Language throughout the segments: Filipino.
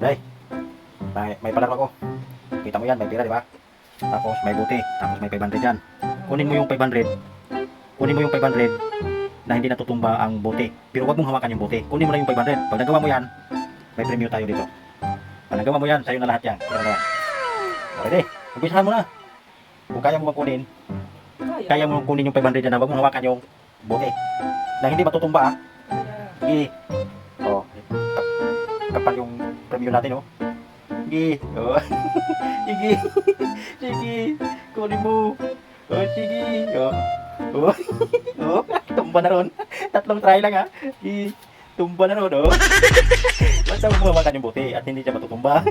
Day, may, may palaro ako. Kita mo yan, may pira, di ba? Tapos may buti, tapos may 500 yan. Kunin mo yung 500, kunin mo yung 500 na hindi natutumba ang bote. Pero huwag mong hawakan yung bote. Kunin mo lang yung 500. Pag nagawa mo yan, may premyo tayo dito. Pag nagawa mo yan, sa'yo na lahat yan. Yan na. Day. Umpisahan mo na. Kung kaya mo makunin, kaya mo kunin yung 500 yan na huwag mong hawakan yung bote. Na hindi matutumba, ah. Sige. Oh, kap- premyo natin, oh. Sige. Oh. sige. sige. Kunin mo. Oh, sige. Oh. Oh. oh. Tumba na ron. Tatlong try lang, ha. Sige. Tumba na ron, oh. Basta hawakan yung bote at hindi siya matutumba.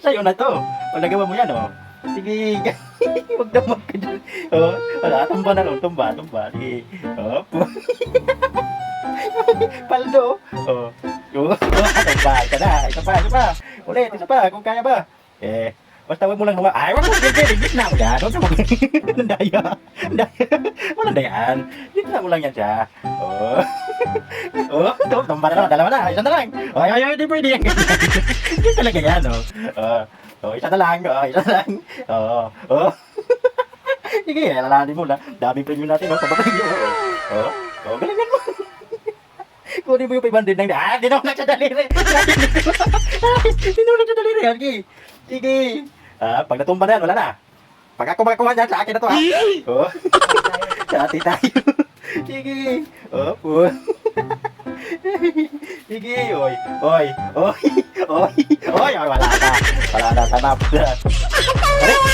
Sa'yo na to. O nagawa mo yan, oh. Sige. Huwag na dyan. Oh, wala. Tumba na ron. Tumba, tumba. Sige. Oh. Paldo. Oh. Oh. Tumba. Isa na. Isa pa. Isa pa. Ulit. Isa pa. Kung kaya ba. Eh. Basta huwag mo lang hawa. Ay, huwag mo. Sige. Ligit na ako yan. Huwag mo. Walang daya. Daya. Walang dayaan. Ligit na mo lang yan siya. Oh. Oh. Tum- Tumba na naman. Dalawa na. Isa na lang. Ay, ay, ay. Hindi pwede yan. Hindi talaga yan. Oh. Oh. Oh, isa na lang. Oh, isa na lang. Oh. Oh. Sige, alalahanin mo na. Daming premium natin, no? Sa baba niyo. Oh. Oh, galingan mo. Kunin mo yung 500 ng... Ah, dinawag sa daliri. dinawag sa daliri. Sige. Sige. Ah, pag natumba na yan, wala na. Pag ako makakuha niyan, sa akin na to, ha? Oh. Dati tayo. Sige. Oh, oh. Sige, oy. Oy. Oy. Oy. Oy, wala na. Wala na, tanap na. Aray!